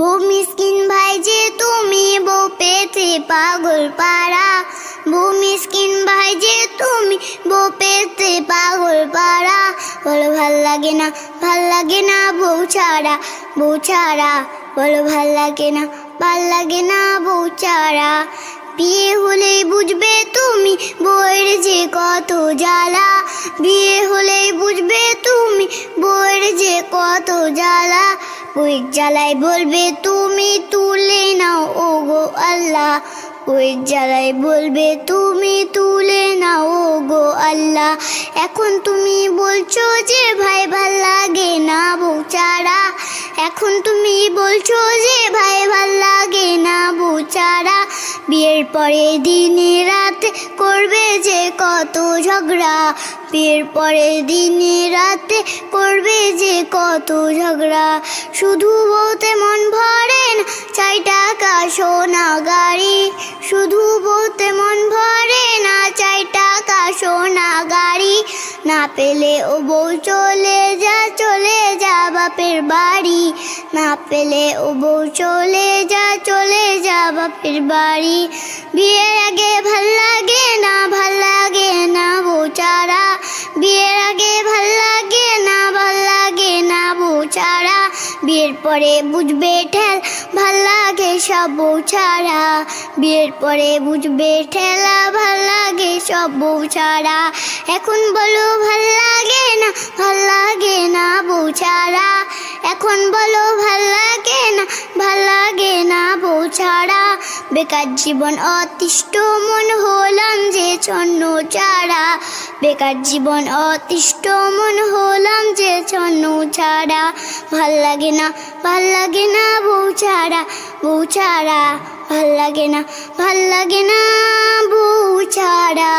বউ মিসকিন ভাই যে তুমি বউ পেতে পাগল পাড়া। বউ মিসকিন ভাই যে তুমি বউ পেতে পাগল পাড়া। বলো ভালো লাগে না, ভালো লাগে না বউ ছাড়া বউ ছাড়া। বলো ভালো লাগে না, ভালো লাগে না বউ ছাড়া। বিয়ে হলেই বুঝবে তুমি বউয়ের যে কত জ্বালা। বিয়ে হলেই বুঝবে তুমি বউয়ের যে কত জ্বালা। বইয়ের জ্বালায় বলবে, তুমি তুলে নাও ও গো আল্লাহ। ওই জ্বালায় বলবে, তুমি তুলে নাও ও গো আল্লাহ। এখন তুমি বলছো যে, ভাই, ভালো লাগে না বউ চারা। এখন তুমি বলছো যে, ভাই, ভালো লাগে না বউ চারা। বিয়ের পরে দিনে রাতে করবে যে, কত ঝগড়া। বিয়ের পরে দিনে, রাতে করবে যে কত ঝগড়া। শুধু বলতে মন ভরে না, চাই টাকা সোনা গাড়ি। শুধু বলতে মন ভরে না, চাই টাকা সোনা গাড়ি। না পেলে ও বউ চলে যা চলে যা বাপের বাড়ি। না পেলে ও বউ চলে যা চলে যা বাপের বাড়ি। বিয়ের বিয়ের আগে ভালো লাগে না ভালো লাগে না বউ চারা বিয়ের পরে বুঝবে ঠেল, ভালো লাগে সব বউ ছাড়া বিয়ের পরে বুঝবে ঠেলা, ভালো লাগে সব বউ ছাড়া এখন বলো ভালো লাগে না, ভালো লাগে না বউ ছাড়া এখন বলো ভালো লাগে না, ভালো লাগে না বউ ছাড়া বেকার জীবন অতিষ্ঠ, মন হলাম যে ছন্ন চারা বেকার জীবন অতিষ্ঠ, মন হলাম যে ছন্ন ছাড়া। ভালো লাগে না, ভালো লাগে না বউ ছাড়া বউ ছাড়া ভালো লাগে না, ভালো লাগে না বউ ছাড়া।